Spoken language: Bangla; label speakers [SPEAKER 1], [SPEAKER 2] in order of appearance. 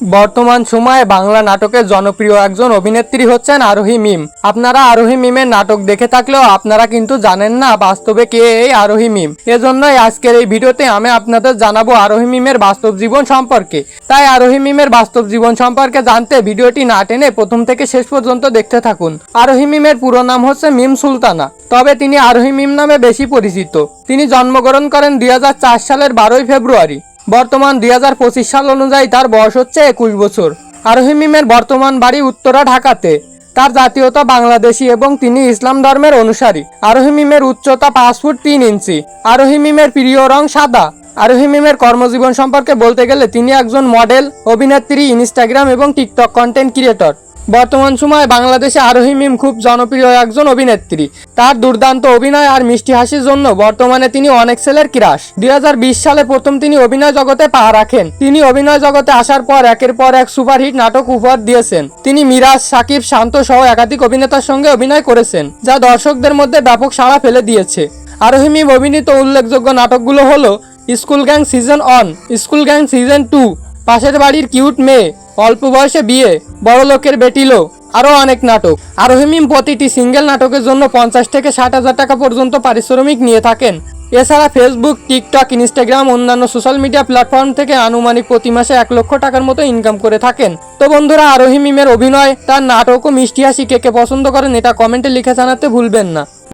[SPEAKER 1] বর্তমান সময়ে বাংলা নাটকের জনপ্রিয় একজন অভিনেত্রী হচ্ছেন আরোহী মিম। আপনারা আরোহী মিমের নাটক দেখে থাকলেও আপনারা কিন্তু জানেন না বাস্তবে কে এই আরোহী মিম। এজন্যই আজকের এই ভিডিওতে আমি আপনাদের জানাব আরোহী মিমের বাস্তব জীবন সম্পর্কে। তাই আরোহী মিমের বাস্তব জীবন সম্পর্কে জানতে ভিডিওটি না টেনে প্রথম থেকে শেষ পর্যন্ত দেখতে থাকুন। আরোহী মিমের পুরো নাম হচ্ছে মিম সুলতানা। তবে তিনি আরোহী মিম নামে বেশি পরিচিত। তিনি জন্মগ্রহণ করেন দুই হাজার চার সালের বারোই ফেব্রুয়ারি। বর্তমান দুই হাজার পঁচিশ সাল অনুযায়ী তার বয়স হচ্ছে একুশ বছর। আরোহী মিমের বর্তমান বাড়ি উত্তরা, ঢাকাতে। তার জাতীয়তা বাংলাদেশি এবং তিনি ইসলাম ধর্মের অনুসারী। আরোহী মিমের উচ্চতা পাঁচ ফুট তিন ইঞ্চি। আরোহী মিমের প্রিয় রং সাদা। আরোহী মিমের কর্মজীবন সম্পর্কে বলতে গেলে তিনি একজন মডেল, অভিনেত্রী, ইনস্টাগ্রাম এবং টিকটক কন্টেন্ট ক্রিয়েটর বর্তমান সময়ে বাংলাদেশে আরোহী মিম খুব জনপ্রিয় একজন অভিনেত্রী। তার দুর্দান্ত অভিনয় আর মিষ্টি হাসির জন্য বর্তমানে তিনি অনেক ছেলের ক্রাশ। দুই হাজার বিশ সালে প্রথম তিনি অভিনয় জগতে পা রাখেন। তিনি অভিনয় জগতে আসার পর একের পর এক সুপারহিট নাটক উপহার দিয়েছেন। তিনি মিরাজ, সাকিব, শান্ত সহ একাধিক অভিনেতার সঙ্গে অভিনয় করেছেন, যা দর্শকদের মধ্যে ব্যাপক সাড়া ফেলে দিয়েছে। আরোহী মিম অভিনীত উল্লেখযোগ্য নাটকগুলো হলো school gang season one school gang season two, পাশের বাড়ির কিউট মেয়ে অল্প বয়সে বিয়ে, বড় লোকের বেটিলো আরও অনেক নাটক। আরোহিমিম প্রতিটি সিঙ্গেল নাটকের জন্য পঞ্চাশ থেকে ষাট হাজার টাকা পর্যন্ত পারিশ্রমিক নিয়ে থাকেন। এছাড়া ফেসবুক, টিকটক, ইনস্টাগ্রাম, অন্যান্য সোশ্যাল মিডিয়া প্ল্যাটফর্ম থেকে আনুমানিক প্রতি মাসে এক লক্ষ টাকার মতো ইনকাম করে থাকেন। তো বন্ধুরা, আরোহিমিমের অভিনয়, তার নাটক ও মিষ্টি হাসি কে কে পছন্দ করেন এটা কমেন্টে লিখে জানাতে ভুলবেন না।